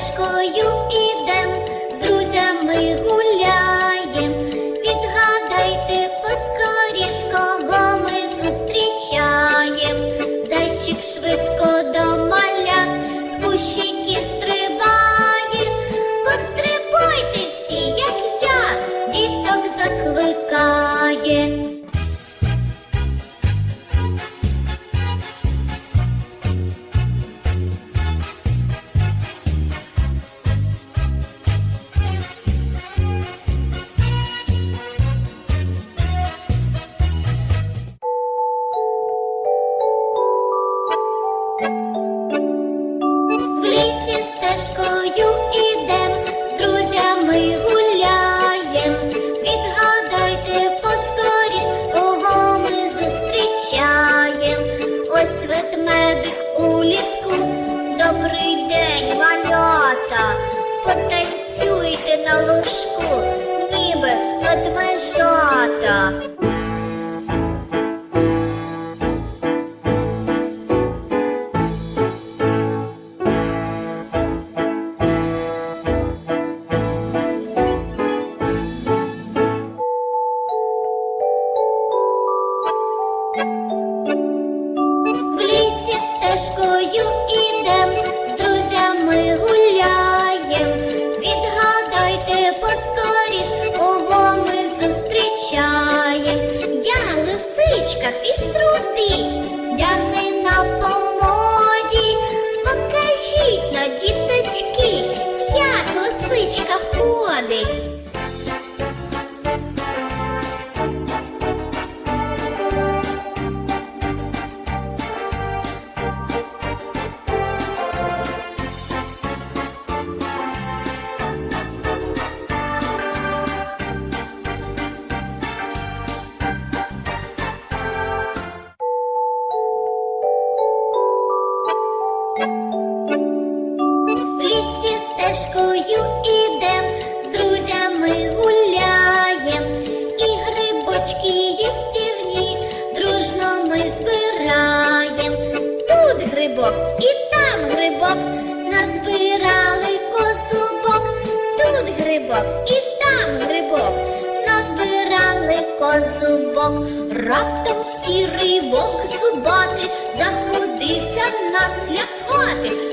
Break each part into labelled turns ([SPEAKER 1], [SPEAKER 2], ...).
[SPEAKER 1] стежкою ідем, з друзями гуляєм. Відгадайте поскоріш, кого ми зустрічаєм. Зайчик швидко до малят, з кущиків стрибає. Пострибуйте всі, як я, діток закликає. Стежкою ідем, з друзями гуляєм. Відгадайте поскоріш, кого ми зустрічаєм. Ось ведмедик у ліску, добрий день, малята. Потанцюйте на лужку, ніби ведмежата. Стежкою ідем, стежкою ідем, з друзями гуляєм, і грибочки їстівні дружно ми збираєм. Тут грибок і там грибок, назбирали косубок. Тут грибок і там грибок, назбирали косубок. Раптом сірий вовк зубати заходився нас лякати.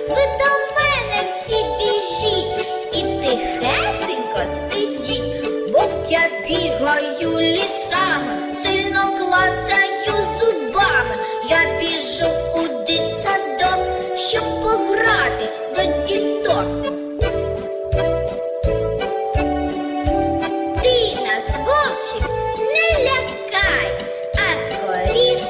[SPEAKER 1] я бігаю лісами, сильно клацаю зубами, я біжу у дитсадок, щоб погратись до діток. Ти нас, вовчик, не лякай, а скоріш.